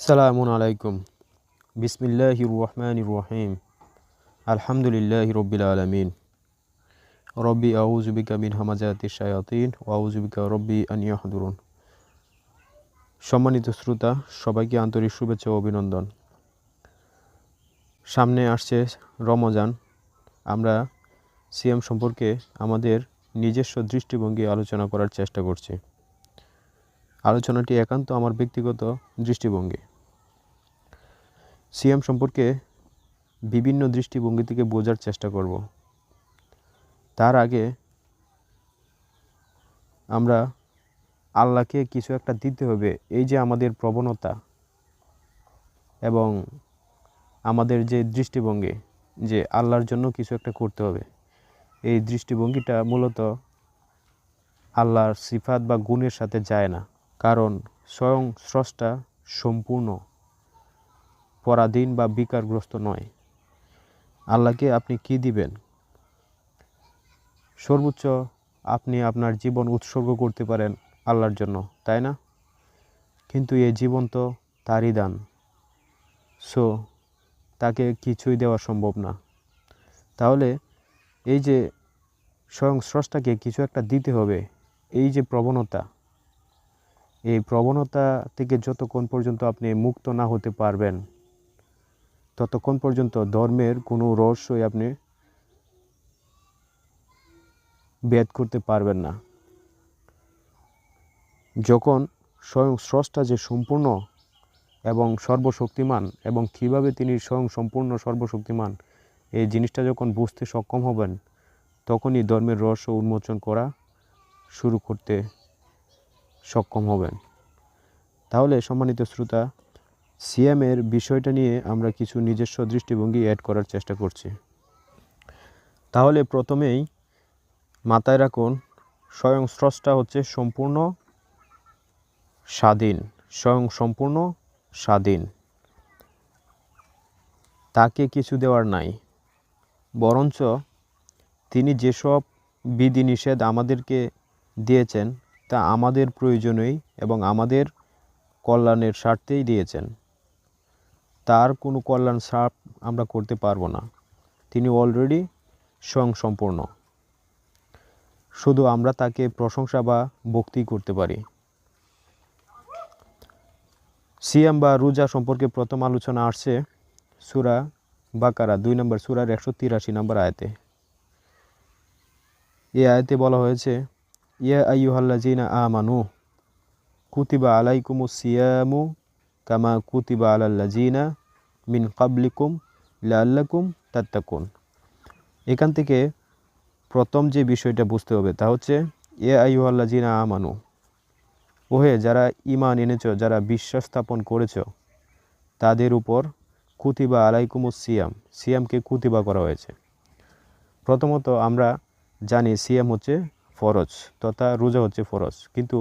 সালামুন আলাইকুম বিসমিল্লাহ রহমান রহিম আলহামদুলিল্লাহ রব্বিল আলমিন রব্বি আউজুবিকা মিন হামাজাতি শায়াতিন ওয়াউজুবিকা রব্বি আনিয়াহদুরুন সম্মানিত শ্রোতা, সবাইকে আন্তরিক শুভেচ্ছা ও অভিনন্দন। সামনে আসছে রমজান। আমরা সিএম সম্পর্কে আমাদের নিজস্ব দৃষ্টিভঙ্গি আলোচনা করার চেষ্টা করছি। আলোচনাটি একান্ত আমার ব্যক্তিগত দৃষ্টিভঙ্গি। সিএম সম্পর্কে বিভিন্ন দৃষ্টিভঙ্গি থেকে বোঝার চেষ্টা করব। তার আগে আমরা আল্লাহকে কিছু একটা দিতে হবে, এই যে আমাদের প্রবণতা এবং আমাদের যে দৃষ্টিভঙ্গি যে আল্লাহর জন্য কিছু একটা করতে হবে, এই দৃষ্টিভঙ্গিটা মূলত আল্লাহর সিফাত বা গুণের সাথে যায় না, কারণ স্বয়ং স্রষ্টা সম্পূর্ণ। পরাধীন বা বিকারগ্রস্ত নয়। আল্লাহকে আপনি কি দিবেন? সর্বোচ্চ আপনি আপনার জীবন উৎসর্গ করতে পারেন আল্লাহর জন্য, তাই না? কিন্তু এই জীবন তো তারই দান। সো, তাকে কিছুই দেওয়া সম্ভব না। তাহলে এই যে স্বয়ং স্রষ্টাকে কিছু একটা দিতে হবে, এই যে প্রবণতা, এই প্রবণতা থেকে যতক্ষণ পর্যন্ত আপনি মুক্ত না হতে পারবেন ততক্ষণ পর্যন্ত ধর্মের কোনো রহস্যই আপনি ভেদ করতে পারবেন না। যখন স্বয়ং স্রষ্টা যে সম্পূর্ণ এবং সর্বশক্তিমান এবং কীভাবে তিনি স্বয়ং সম্পূর্ণ সর্বশক্তিমান, এই জিনিসটা যখন বুঝতে সক্ষম হবেন, তখনই ধর্মের রহস্য উন্মোচন করা শুরু করতে সক্ষম হবেন। তাহলে সম্মানিত শ্রোতা সিএমের বিষয়টা নিয়ে আমরা কিছু নিজস্ব দৃষ্টিভঙ্গি অ্যাড করার চেষ্টা করছি। তাহলে প্রথমেই মাথায় রাখুন, স্বয়ং স্রষ্টা হচ্ছে সম্পূর্ণ স্বাধীন। স্বয়ং সম্পূর্ণ স্বাধীন। তাকে কিছু দেওয়ার নাই। বরঞ্চ তিনি যেসব বিধিনিষেধ আমাদেরকে দিয়েছেন, তা আমাদের প্রয়োজনেই এবং আমাদের কল্যাণের স্বার্থেই দিয়েছেন। তার কোনো কল্যাণ সার্ভ আমরা করতে পারব না। তিনি অলরেডি স্বয়ং সম্পূর্ণ শুধু আমরা তাকে প্রশংসা বা ভক্তি করতে পারি। সিয়াম বা রোজা সম্পর্কে প্রথম আলোচনা আসছে সুরা বাকারা, দুই নম্বর সুরার একশো তিরাশি নম্বর আয়তে। এ আয়তে বলা হয়েছে, ইয়া আইয়ুহাল্লাজিনা আমানু কুতিবা আলাইকুমু সিয়ামু কামা কুতিবা আলাল্লাজিনা মিন কাবলিকুম লাল্লাকুম তাত্তাকুন। এখান থেকে প্রথম যে বিষয়টা বুঝতে হবে তা হচ্ছে এ আইয়ুহাল্লাজিনা আমানু, ওহে যারা ইমান এনেছ, যারা বিশ্বাস স্থাপন করেছ, তাদের উপর কুতিবা আলাইকুমুস সিয়াম, সিয়ামকে কুতিবা করা হয়েছে। প্রথমত আমরা জানি সিয়াম হচ্ছে ফরজ, তথা রোজা হচ্ছে ফরজ, কিন্তু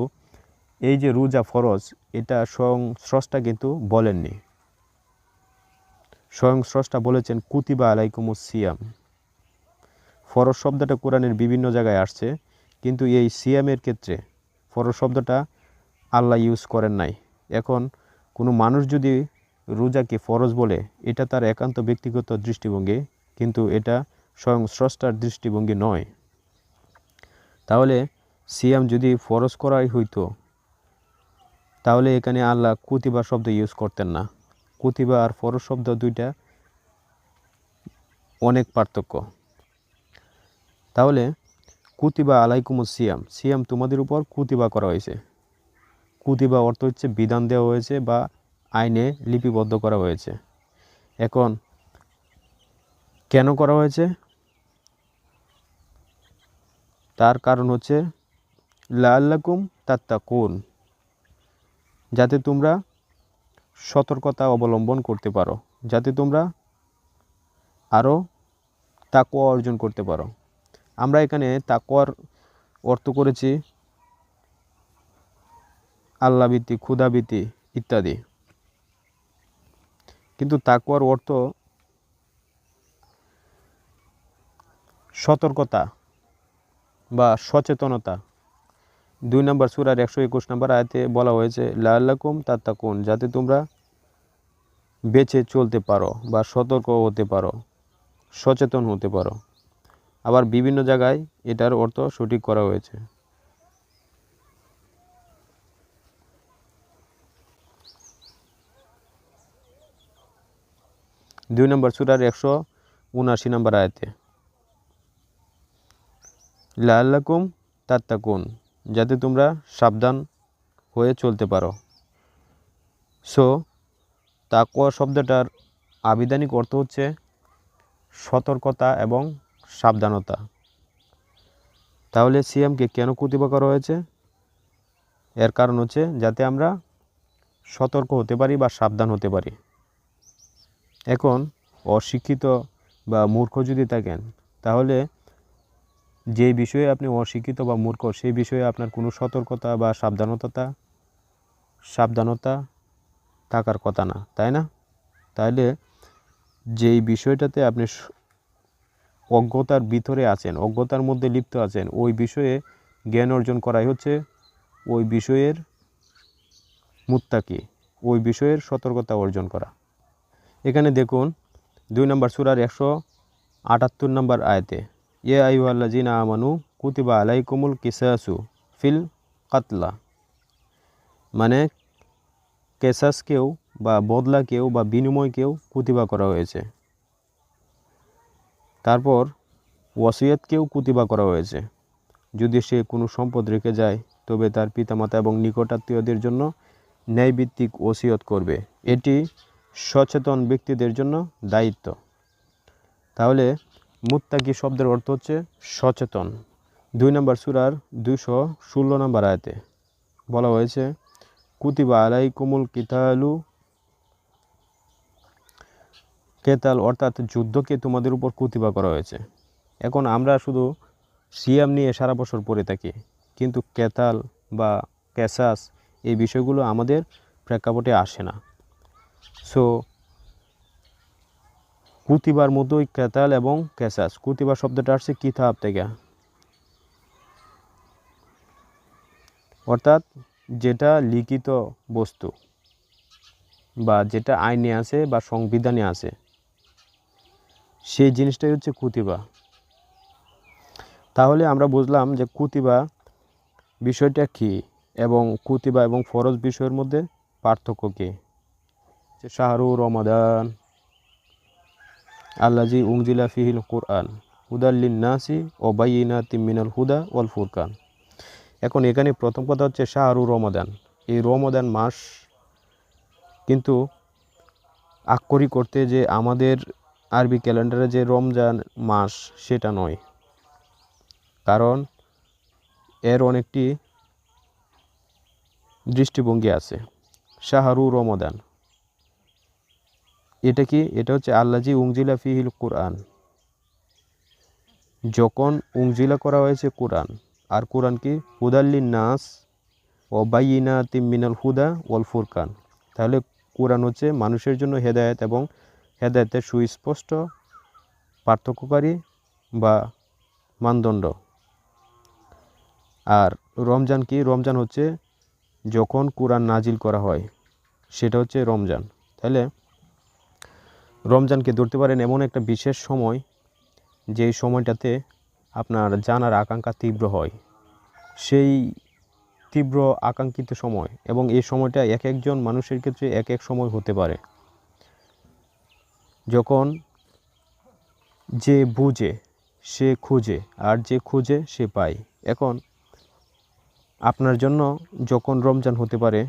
এই যে রোজা ফরজ, এটা স্বয়ং স্রষ্টা কিন্তু বলেননি। স্বয়ং স্রষ্টা বলেছেন, কুতিবা আলাইকুমুস সিয়াম। ফরজ শব্দটা কোরআনের বিভিন্ন জায়গায় আসছে, কিন্তু এই সিয়ামের ক্ষেত্রে ফরজ শব্দটা আল্লাহ ইউজ করেন নাই। এখন কোনো মানুষ যদি রোজাকে ফরজ বলে, এটা তার একান্ত ব্যক্তিগত দৃষ্টিভঙ্গি, কিন্তু এটা স্বয়ং স্রষ্টার দৃষ্টিভঙ্গি নয়। তাহলে সিয়াম যদি ফরজ করাই হইতো তাহলে এখানে আল্লাহ কুতিবা শব্দ ইউজ করতেন না। কুতিবা আর ফরজ শব্দ দুইটা অনেক পার্থক্য। তাহলে কুতিবা আলাইকুমুস সিয়াম। সিয়াম তোমাদের উপর কুতিবা করা হয়েছে। কুতিবা অর্থ হচ্ছে বিধান দেওয়া হয়েছে বা আইনে লিপিবদ্ধ করা হয়েছে। এখন কেন করা হয়েছে? তার কারণ হচ্ছে লাল্লাকুম তাত্তাকুন। যাতে তোমরা সতর্কতা অবলম্বন করতে পারো, যাতে তোমরা আরও তাকুয়া অর্জন করতে পারো। আমরা এখানে তাকুয়ার অর্থ করেছি আল্লাবৃত্তি ক্ষুধাবৃত্তি ইত্যাদি। কিন্তু তাকুয়ার অর্থ সতর্কতা বা সচেতনতা। দুই নম্বর সুরার একশো একুশ নম্বর আয়তে বলা হয়েছে লাল্লাকুম তাত্তাকুন, যাতে তোমরা বেঁচে চলতে পারো বা সতর্ক হতে পারো, সচেতন হতে পারো। আবার বিভিন্ন জায়গায় এটার অর্থ সঠিক করা হয়েছে। দুই নম্বর সুরার একশো উনআশি নম্বর আয়তে লাল্লাকুম তাত্তাকুন যাতে তোমরা সাবধান হয়ে চলতে পারো। সো তাকোয়া শব্দটার আবিধানিক অর্থ হচ্ছে সতর্কতা এবং সাবধানতা। তাহলে সিএমকে কেন কুতিবা করা হয়েছে? এর কারণ হচ্ছে যাতে আমরা সতর্ক হতে পারি বা সাবধান হতে পারি। এখন, অশিক্ষিত বা মূর্খ যদি থাকেন, তাহলে যে বিষয়ে আপনি অশিক্ষিত বা মূর্খ, সেই বিষয়ে আপনার কোনো সতর্কতা বা সাবধানতা সাবধানতা থাকার কথা না, তাই না? তাহলে যেই বিষয়টাতে আপনি অজ্ঞতার ভিতরে আছেন, অজ্ঞতার মধ্যে লিপ্ত আছেন, ওই বিষয়ে জ্ঞান অর্জন করাই হচ্ছে ওই বিষয়ের মুত্তাকি, ওই বিষয়ের সতর্কতা অর্জন করা। এখানে দেখুন, দুই নম্বর সুরার একশো আটাত্তর নম্বর আয়তে ইয়ে আইহাল্লা জিনা আমানু কুতিবা আলাইকুমুল কিসাসু ফিল কাতলা মানে কেসাসকেও বা বদলাকেও বা বিনিময়কেও কুতিবা করা হয়েছে। তারপর ওয়াসিয়তকেও কুতিবা করা হয়েছে। যদি সে কোনো সম্পদ রেখে যায়, তবে তার পিতামাতা এবং নিকটাত্মীয়দের জন্য ন্যায়ভিত্তিক ওসিয়ত করবে। এটি সচেতন ব্যক্তিদের জন্য দায়িত্ব। তাহলে মুত্তাকি শব্দের অর্থ হচ্ছে সচেতন। দুই নম্বর সুরার দুশো ষোলো নম্বর আয়তে বলা হয়েছে, কুতিবা আলাইকুমুল কিতালু কেতাল অর্থাৎ যুদ্ধকে তোমাদের উপর কুতিবা করা হয়েছে। এখন আমরা শুধু সিয়াম নিয়ে সারা বছর পড়ে থাকি, কিন্তু কেতাল বা ক্যাসাস এই বিষয়গুলো আমাদের প্রেক্ষাপটে আসে না। সো কুতিবার মতোই কেতাল এবং ক্যাসাস কুতিবা শব্দটা আসছে কিতাব থেকে। অর্থাৎ যেটা লিখিত বস্তু বা যেটা আইনে আছে বা সংবিধানে আছে, সেই জিনিসটাই হচ্ছে কুতিবা। তাহলে আমরা বুঝলাম যে কুতিবা বিষয়টা কী এবং কুতিবা এবং ফরজ বিষয়ের মধ্যে পার্থক্য কী? যে শাহরু রমাদান আল্লাজি উংজিলা ফিহিল কোরআন হুদাল্লিন নাসি ও বাইনা তিমিনাল হুদা ওয়াল ফুরকান এখন এখানে প্রথম কথা হচ্ছে শাহরু রমাদান। এই রমাদান মাস কিন্তু আক্ষরিক করতে যে আমাদের আরবি ক্যালেন্ডারে যে রমজান মাস, সেটা নয়। কারণ এর অনেকটি দৃষ্টিভঙ্গি আছে। শাহরু রমাদান। এটা কি? এটা হচ্ছে আল্লাজি উংজিলা ফিহিল কোরআন। যখন উংজিলা করা হয়েছে কোরআন, আর কোরআন কি? হুদাল্লিন নাস ও বাইনা তিমিনাল হুদা ওয়াল ফুরকান। তাহলে কোরআন হচ্ছে মানুষের জন্য হেদায়েত এবং হেদায়েতের সুস্পষ্ট পার্থক্যকারী বা মানদণ্ড। আর রমজান কি? রমজান হচ্ছে যখন কোরআন নাজিল করা হয়, সেটা হচ্ছে রমজান। তাহলে রমজানকে ধরতে পারেন এমন একটা বিশেষ সময়, যেই সময়টাতে আপনার জানার আকাঙ্ক্ষা তীব্র হয়। সেই তীব্র আকাঙ্ক্ষিত সময় এবং এই সময়টা এক একজন মানুষের ক্ষেত্রে এক এক সময় হতে পারে। যখন যে বুঝে, সে খুঁজে, আর যে খুঁজে, সে পায়। এখন আপনার জন্য যখন রমজান হতে পারে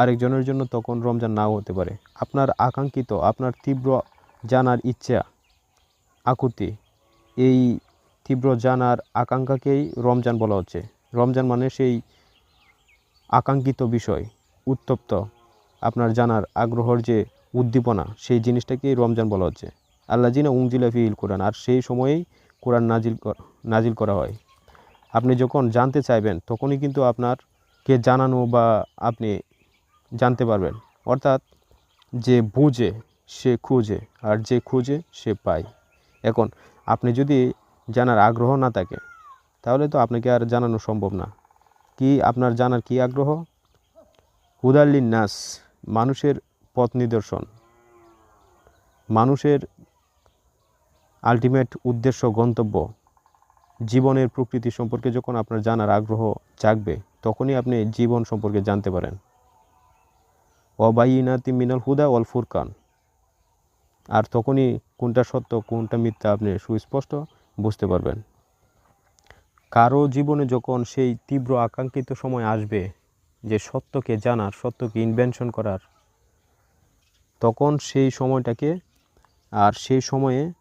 আরেকজনের জন্য তখন রমজান নাও হতে পারে। আপনার আকাঙ্ক্ষিত, আপনার তীব্র জানার ইচ্ছা আকুতি, এই তীব্র জানার আকাঙ্ক্ষাকেই রমজান বলা হচ্ছে। রমজান মানে সেই আকাঙ্ক্ষিত বিষয়, উত্তপ্ত আপনার জানার আগ্রহর যে উদ্দীপনা, সেই জিনিসটাকেই রমজান বলা হচ্ছে। আল্লাহ জিনা উংজিলা ফিল কোরআন, আর সেই সময়েই কোরআন নাজিল নাজিল করা হয়। আপনি যখন জানতে চাইবেন, তখনই কিন্তু আপনার কে জানানো বা আপনি জানতে পারবেন। অর্থাৎ যে বুঝে সে খুঁজে আর যে খুঁজে সে পায়। এখন আপনি যদি জানার আগ্রহ না থাকে, তাহলে তো আপনাকে আর জানানো সম্ভব না। কি আপনার জানার কি আগ্রহ? হুদাল্লিন নাস মানুষের পথ নিদর্শন। মানুষের আলটিমেট উদ্দেশ্য, গন্তব্য, জীবনের প্রকৃতি সম্পর্কে যখন আপনার জানার আগ্রহ জাগবে, তখনই আপনি জীবন সম্পর্কে জানতে পারেন। অবাইনাতি মিনাল হুদা অল ফুরকান। আর তখনই কোনটা সত্য, কোনটা মিথ্যা আপনি সুস্পষ্ট বুঝতে পারবেন। কারও জীবনে যখন সেই তীব্র আকাঙ্ক্ষিত সময় আসবে যে সত্যকে জানার, সত্যকে ইনভেনশন করার, তখন সেই সময়টাকে আর সেই সময়ে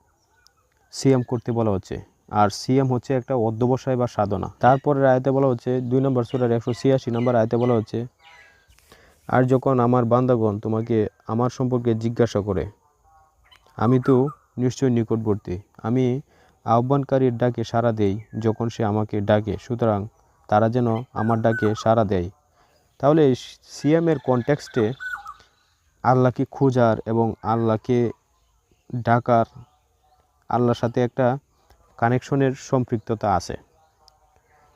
সিএম করতে বলা হচ্ছে। আর সিএম হচ্ছে একটা অধ্যবসায় বা সাধনা। তারপরে আয়তে বলা হচ্ছে, দুই নম্বর সুরার একশো ছিয়াশি নম্বর আয়তে বলা হচ্ছে আর যখন আমার বান্দাগণ তোমাকে আমার সম্পর্কে জিজ্ঞাসা করে, আমি তো নিশ্চয়ই নিকটবর্তী। আমি আহ্বানকারীর ডাকে সাড়া দেই যখন সে আমাকে ডাকে, সুতরাং তারা যেন আমার ডাকে সাড়া দেয়। তাহলে সিএমের কনটেক্সটে আল্লাহকে খোঁজার এবং আল্লাহকে ডাকার আল্লাহর সাথে একটা কানেকশনের সম্পৃক্ততা আছে।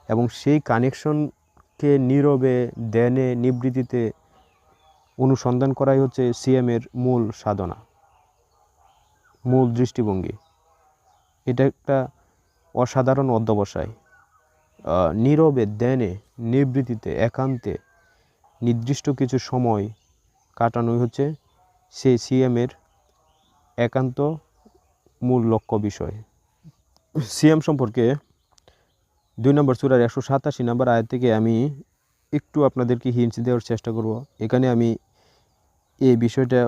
এবং সেই কানেকশনকে নীরবে, দেনে, নিবৃত্তিতে অনুসন্ধান করাই হচ্ছে সিএমের মূল সাধনা, মূল দৃষ্টিভঙ্গি। এটা একটা অসাধারণ অধ্যবসায়। নীরবে, ধ্যানে নিবৃত্তিতে একান্তে নির্দিষ্ট কিছু সময় কাটানোই হচ্ছে সেই সিএমের একান্ত মূল লক্ষ্য বিষয়। সিএম সম্পর্কে দুই নম্বর সুরার একশো সাতাশি নম্বর আয় থেকে আমি একটু আপনাদেরকে হিন্টস দেওয়ার চেষ্টা করব। এখানে আমি এই বিষয়টা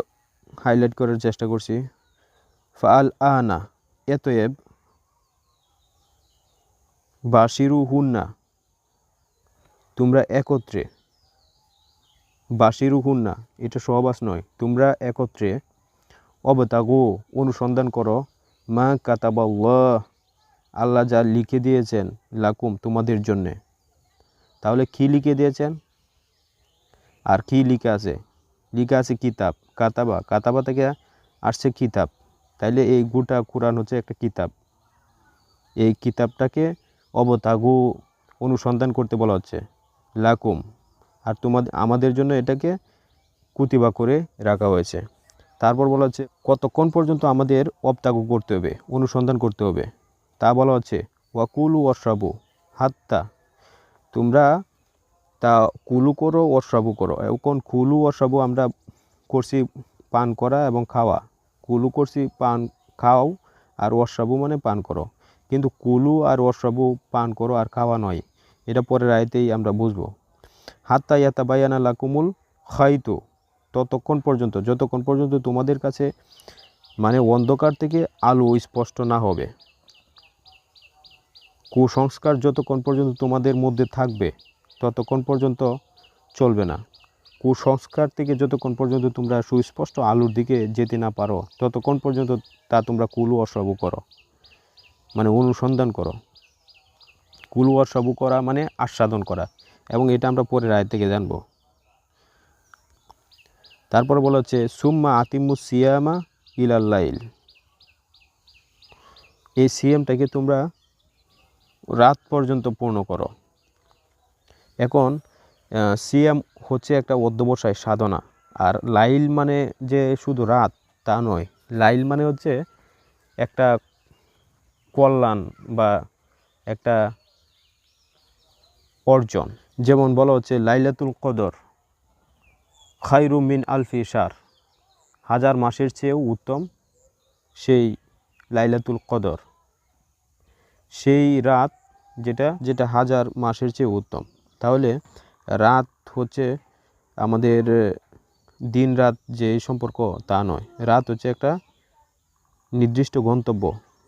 হাইলাইট করার চেষ্টা করছি। ফাল আনা এতএব বাসিরু হুন্না তোমরা একত্রে বাসিরু হুন্না এটা সহবাস নয়, তোমরা একত্রে অবতাগো, অনুসন্ধান করো, মা কাতাবাল্লাহ, আল্লাহ যা লিখে দিয়েছেন লাকুম তোমাদের জন্যে। তাহলে কি লিখে দিয়েছেন? আর কি লিখে আছে? লিখে আছে কিতাব। কাতাবা। কাতাবা থেকে আসছে কিতাব। তাইলে এই গোটা কোরআন হচ্ছে একটা কিতাব। এই কিতাবটাকে অবতাগু অনুসন্ধান করতে বলা হচ্ছে। লাকুম। আর তোমাদের আমাদের জন্য এটাকে কুতিবা করে রাখা হয়েছে। তারপর বলা হচ্ছে, কতক্ষণ পর্যন্ত আমাদের অবতাগু করতে হবে, অনুসন্ধান করতে হবে? তা বলা হচ্ছে, ওয়াকুলু অশ্রাবু হাত্তা। তোমরা তা কুলু করো অশ্রাবু করো। এখন কুলু অশ্রাবু আমরা করছি পান করা এবং খাওয়া। কুলু করছি পান, খাও আর অশ্রাবু মানে পান করো। কিন্তু কুলু আর অশ্রাবু পান করো আর খাওয়া নয়, এটা পরের আয়তেই আমরা বুঝব। হাত্তা ইয়াতা বাইয়ানা লাকুমুল খাইতু, ততক্ষণ পর্যন্ত, যতক্ষণ পর্যন্ত তোমাদের কাছে মানে অন্ধকার থেকে আলো স্পষ্ট না হবে। কুসংস্কার যতক্ষণ পর্যন্ত তোমাদের মধ্যে থাকবে ততক্ষণ পর্যন্ত চলবে না। কুসংস্কার থেকে যতক্ষণ পর্যন্ত তোমরা সুস্পষ্ট আলোর দিকে যেতে না পারো, ততক্ষণ পর্যন্ত তা তোমরা কুলু অসবু করো। মানে অনুসন্ধান করো। কুলু অসবু করা মানে আস্বাদন করা। এবং এটা আমরা পরের রায় থেকে জানব। তারপর বলা হচ্ছে, সুম্মা আতিমু সিয়ামা ইলাল্লাইল এই সিএমটাকে তোমরা রাত পর্যন্ত পূর্ণ করো। এখন সিএম হচ্ছে একটা অধ্যবসায় সাধনা। আর লাইল মানে যে শুধু রাত, তা নয়। লাইল মানে হচ্ছে একটা কল্যাণ বা একটা অর্জন। যেমন বলা হচ্ছে, লাইলাতুল কদর খাইরু মিন আলফি সার হাজার মাসের চেয়েও উত্তম সেই লাইলাতুল কদর। সেই রাত যেটা যেটা হাজার মাসের চেয়ে উত্তম। তাহলে রাত হচ্ছে আমাদের দিন রাত যে সম্পর্ক তা নয়। রাত হচ্ছে একটা নির্দিষ্ট গন্তব্য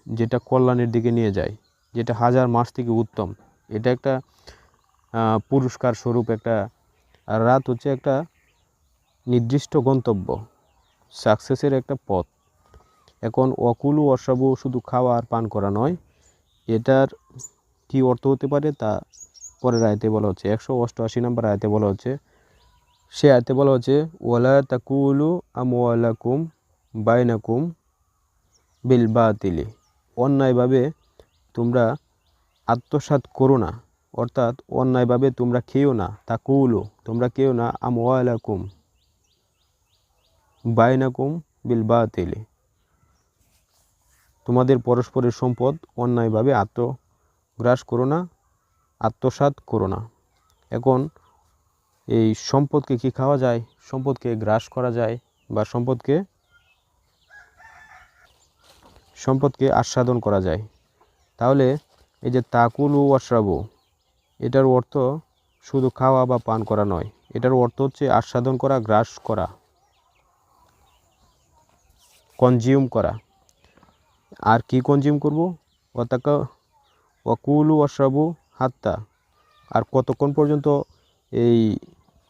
যেটা কল্যাণের দিকে নিয়ে যায়, যেটা হাজার মাস থেকে উত্তম। এটা একটা পুরস্কার স্বরূপ একটা, আর রাত হচ্ছে একটা নির্দিষ্ট গন্তব্য সাকসেসের একটা পথ। এখন অকুলু অসাবু শুধু খাওয়া আর পান করা নয়, এটার কি অর্থ হতে পারে তা পরের আয়তে বলা হচ্ছে, একশো অষ্টআশি নম্বর আয়তে বলা হচ্ছে, সে আয়তে বলা হচ্ছে, ওয়ালা তাকুলু আমওয়ালাকুম বাইনাকুম বিল বাতিলি। অন্যায়ভাবে তোমরা আত্মসাৎ করো না, অর্থাৎ অন্যায়ভাবে তোমরা খেও না, তাকুলু, তোমরা খেও না, আমওয়ালাকুম বাইনাকুম বিল বাতিলি। তোমাদের পরস্পরের সম্পদ অন্যায়ভাবে আত্মগ্রাস করো না আত্মসাৎ করো না। এখন এই সম্পদকে কি খাওয়া যায়? সম্পদকে গ্রাস করা যায় বা সম্পদকে সম্পদকে আস্বাদন করা যায়? তাহলে এই যে তাকুল ও ওয়াশরাবু এটার অর্থ শুধু খাওয়া বা পান করা নয়, এটার অর্থ হচ্ছে আস্বাদন করা, গ্রাস করা কনজিউম করা। আর কি কনজিউম করব? অতাকা ওয়াকুলু ওয়াশরাবু হাত্তা আর কতক্ষণ পর্যন্ত এই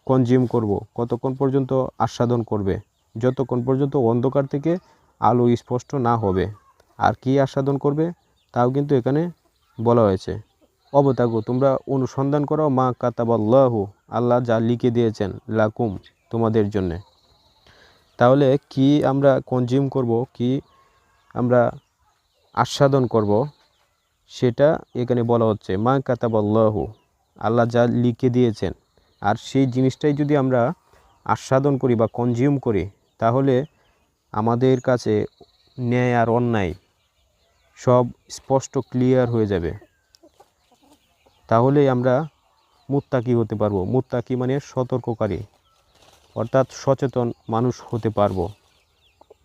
কনজিউম করব? কতক্ষণ পর্যন্ত আস্বাদন করবে? যতক্ষণ পর্যন্ত অন্ধকার থেকে আলো স্পষ্ট না হবে। আর কি আস্বাদন করবে? তাও কিন্তু এখানে বলা হয়েছে। অবতাগু, তোমরা অনুসন্ধান করো মা কাতাবাল্লাহু, আল্লাহ যা লিখে দিয়েছেন, লাকুম, তোমাদের জন্যে। তাহলে কি আমরা কনজিউম করব? কি আমরা আস্বাদন করব? সেটা এখানে বলা হচ্ছে, মা কাতাবাল্লাহু, আল্লাহ যা লিখে দিয়েছেন। আর সেই জিনিসটাই যদি আমরা আস্বাদন করি বা কনজিউম করি, তাহলে আমাদের কাছে ন্যায় আর অন্যায় সব স্পষ্ট ক্লিয়ার হয়ে যাবে। তাহলে আমরা মুত্তাকি হতে পারব। মুত্তাকি মানে সতর্ককারী, অর্থাৎ সচেতন মানুষ হতে পারব।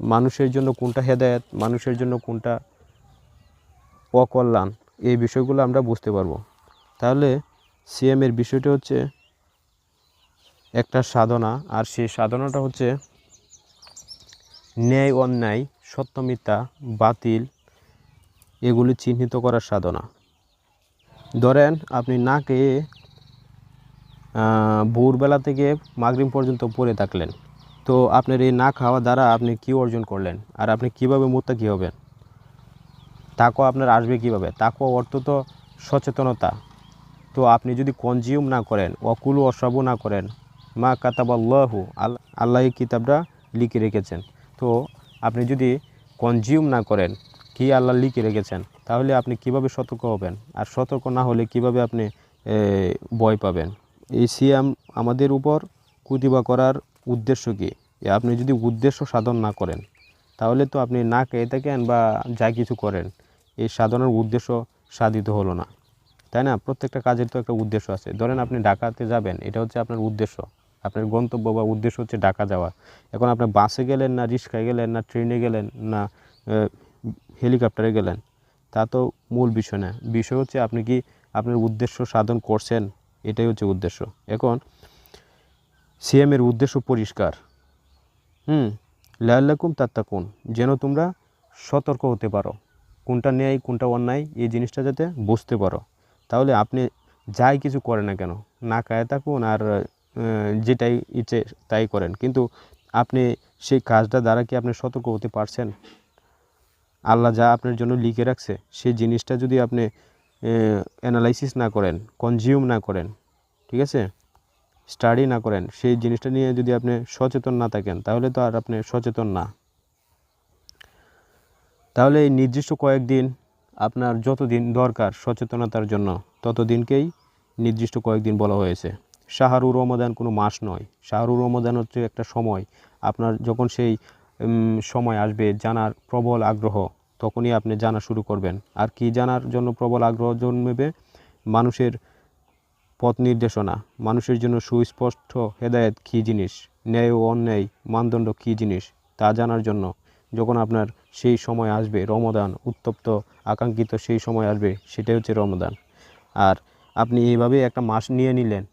মানুষের জন্য কোনটা হেদায়েত, মানুষের জন্য কোনটা অকল্যাণ, এই বিষয়গুলো আমরা বুঝতে পারব। তাহলে সিএমের বিষয়টা হচ্ছে একটা সাধনা, আর সেই সাধনাটা হচ্ছে ন্যায়, অন্যায় সত্যমিতা বাতিল, এগুলি চিহ্নিত করার সাধনা। ধরেন আপনি না খেয়ে ভোরবেলা থেকে মাগরিম পর্যন্ত পড়ে থাকলেন। তো আপনার এই না খাওয়া দ্বারা আপনি কি অর্জন করলেন? আর আপনি কীভাবে মুত্তাকি হবেন? তাকও আপনার আসবে কীভাবে? তাকও অর্থ তো সচেতনতা। তো আপনি যদি কনজিউম না করেন অকুল অসব না করেন, মা কাতাবাল্লাহু আল্লাহ আল্লাহ এই কিতাবটা লিখে রেখেছেন। তো আপনি যদি কনজিউম না করেন, কি আল্লাহ লিখে রেখেছেন, তাহলে আপনি কীভাবে সতর্ক হবেন? আর সতর্ক না হলে কীভাবে আপনি ভয় পাবেন? এই সিয়াম আমাদের উপর কুতিবা করার উদ্দেশ্য কি? আপনি যদি উদ্দেশ্য সাধন না করেন, তাহলে তো আপনি না খেয়ে থাকেন বা যা কিছু করেন এই সাধনার উদ্দেশ্য সাধিত হলো না। তাই না? প্রত্যেকটা কাজের তো একটা উদ্দেশ্য আছে। ধরেন আপনি ঢাকাতে যাবেন, এটা হচ্ছে আপনার উদ্দেশ্য। আপনার গন্তব্য বা উদ্দেশ্য হচ্ছে ঢাকা যাওয়া। এখন আপনি বাসে গেলেন না, রিক্সায় গেলেন না, ট্রেনে গেলেন না হেলিকপ্টারে গেলেন, তা তো মূল বিষয় না। বিষয় হচ্ছে আপনি কি আপনার উদ্দেশ্য সাধন করছেন? এটাই হচ্ছে উদ্দেশ্য। এখন সিএমের উদ্দেশ্য পরিষ্কার। হুম? লাল্লাকুম তাত্তাকুন। যেন তোমরা সতর্ক হতে পারো। কোনটা ন্যায় কোনটা অন্যায়, এই জিনিসটা যাতে বুঝতে পারো। তাহলে আপনি যাই কিছু করেন না কেন, না খায় থাকুন আর যেটাই ইচ্ছে তাই করেন। কিন্তু আপনি সেই কাজটা দ্বারা কি আপনি সতর্ক হতে পারছেন? আল্লাহ যা আপনার জন্য লিখে রাখছে, সেই জিনিসটা যদি আপনি অ্যানালাইসিস না করেন কনজিউম না করেন, ঠিক আছে? স্টাডি না করেন, সেই জিনিসটা নিয়ে যদি আপনি সচেতন না থাকেন, তাহলে তো আর আপনি সচেতন না। তাহলে এই নির্দিষ্ট কয়েকদিন আপনার যতদিন দরকার সচেতনতার জন্য, ততদিনকেই নির্দিষ্ট কয়েকদিন বলা হয়েছে। শাহরুর রমাদান কোনো মাস নয়। শাহরুর রমাদান হচ্ছে একটা সময়। আপনার যখন সেই সময় আসবে জানার প্রবল আগ্রহ, তখনই আপনি জানা শুরু করবেন। আর কি জানার জন্য প্রবল আগ্রহ জন্মেবে? মানুষের পথ নির্দেশনা মানুষের জন্য সুস্পষ্ট হেদায়েত কী জিনিস? ন্যায় ও অন্যায় মানদণ্ড কী জিনিস? তা জানার জন্য। যখন আপনার সেই সময় আসবে রমদান উত্তপ্ত, আকাঙ্ক্ষিত সেই সময় আসবে, সেটাই হচ্ছে রমদান আর আপনি এইভাবে একটা মাস নিয়ে নিলেন,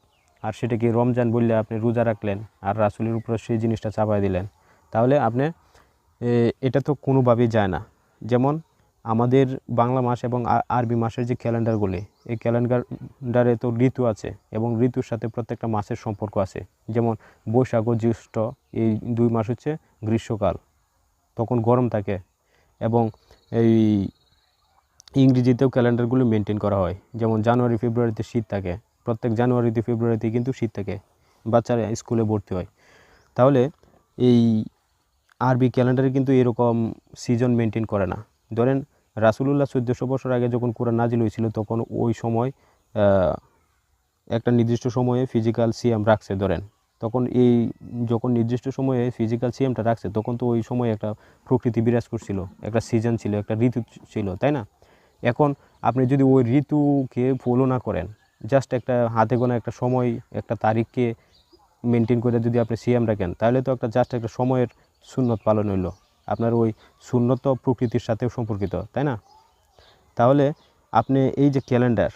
আর সেটাকে রমজান বললে আপনি রোজা রাখলেন, আর রাসুলের উপরে সেই জিনিসটা চাপাই দিলেন, তাহলে আপনি এটা তো কোনোভাবেই যায় না। যেমন আমাদের বাংলা মাস এবং আরবি মাসের যে ক্যালেন্ডারগুলি, এই ক্যালেন্ডারে, তো ঋতু আছে এবং ঋতুর সাথে প্রত্যেকটা মাসের সম্পর্ক আছে। যেমন বৈশাখ ও জ্যৈষ্ঠ, এই দুই মাস হচ্ছে গ্রীষ্মকাল। তখন গরম থাকে এবং এই ইংরেজিতেও ক্যালেন্ডারগুলো মেনটেন করা হয়। যেমন জানুয়ারি, ফেব্রুয়ারিতে শীত থাকে। প্রত্যেক জানুয়ারিতে, ফেব্রুয়ারিতে কিন্তু শীত থাকে। বাচ্চারা স্কুলে ভর্তি হয়। তাহলে এই আরবি ক্যালেন্ডারে কিন্তু এরকম সিজন মেনটেন করে না। ধরেন রাসুলুল্লাহ চোদ্দোশো বছর আগে যখন কোরআন নাজিল হয়েছিল, তখন ওই সময় একটা নির্দিষ্ট সময়ে ফিজিক্যাল সিয়াম রাখছে ধরেন। তখন এই যখন নির্দিষ্ট সময়ে ফিজিক্যাল সিএমটা রাখছে, তখন তো ওই সময় একটা প্রকৃতি বিরাজ করছিল, একটা সিজন ছিল, একটা ঋতু ছিল, তাই না? এখন আপনি যদি ওই ঋতুকে ফলো না করেন জাস্ট একটা হাতে গোনা একটা সময়, একটা তারিখকে মেনটেন করে যদি আপনি সিএম রাখেন, তাহলে তো একটা জাস্ট একটা সময়ের সুন্নত পালন হইল। আপনার ওই সুন্নত প্রকৃতির সাথেও সম্পর্কিত, তাই না? তাহলে আপনি এই যে ক্যালেন্ডার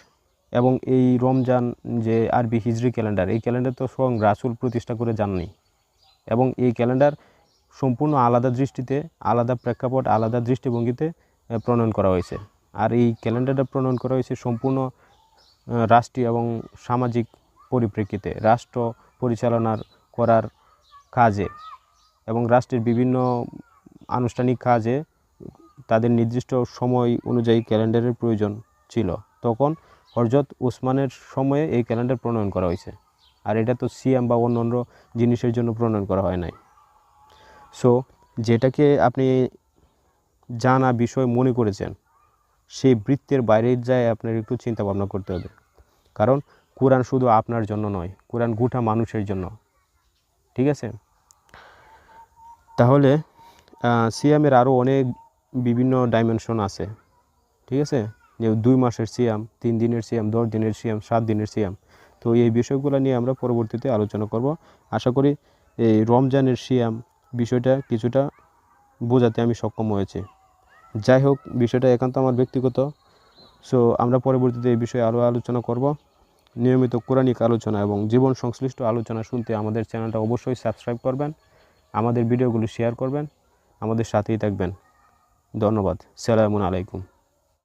এবং এই রমজান যে আরবি হিজরি ক্যালেন্ডার, এই ক্যালেন্ডার তো স্বয়ং রাসুল প্রতিষ্ঠা করে যাননি এবং এই ক্যালেন্ডার সম্পূর্ণ আলাদা দৃষ্টিতে, আলাদা প্রেক্ষাপট, আলাদা দৃষ্টিভঙ্গিতে প্রণয়ন করা হয়েছে। আর এই ক্যালেন্ডারটা প্রণয়ন করা হয়েছে সম্পূর্ণ রাষ্ট্রীয় এবং সামাজিক পরিপ্রেক্ষিতে, রাষ্ট্র পরিচালনার করার কাজে এবং রাষ্ট্রের বিভিন্ন আনুষ্ঠানিক কাজে তাদের নির্দিষ্ট সময় অনুযায়ী ক্যালেন্ডারের প্রয়োজন ছিল। তখন হরজত ওসমানের সময়ে এই ক্যালেন্ডার প্রণয়ন করা হয়েছে। আর এটা তো সিএম বা অন্য অন্য জিনিসের জন্য প্রণয়ন করা হয় নাই। সো যেটাকে আপনি জানা বিষয় মনে করেছেন, সেই বৃত্তের বাইরে যায় আপনার একটু চিন্তা ভাবনা করতে হবে। কারণ কোরআন শুধু আপনার জন্য নয়, কোরআন গোটা মানুষের জন্য। ঠিক আছে? তাহলে সিয়ামের আরও অনেক বিভিন্ন ডাইমেনশন আছে। ঠিক আছে? যে দুই মাসের সিয়াম, তিন দিনের সিয়াম, দশ দিনের সিয়াম, সাত দিনের সিয়াম। তো এই বিষয়গুলো নিয়ে আমরা পরবর্তীতে আলোচনা করব। আশা করি এই রমজানের সিয়াম বিষয়টা কিছুটা বোঝাতে আমি সক্ষম হয়েছি। যাই হোক, বিষয়টা একান্ত আমার ব্যক্তিগত। সো আমরা পরবর্তীতে এই বিষয়ে আরও আলোচনা করব। নিয়মিত কোরআনিক আলোচনা এবং জীবন সংশ্লিষ্ট আলোচনা শুনতে আমাদের চ্যানেলটা অবশ্যই সাবস্ক্রাইব করবেন, আমাদের ভিডিওগুলো শেয়ার করবেন, আমাদের সাথেই থাকবেন। ধন্যবাদ। সালামু আলাইকুম।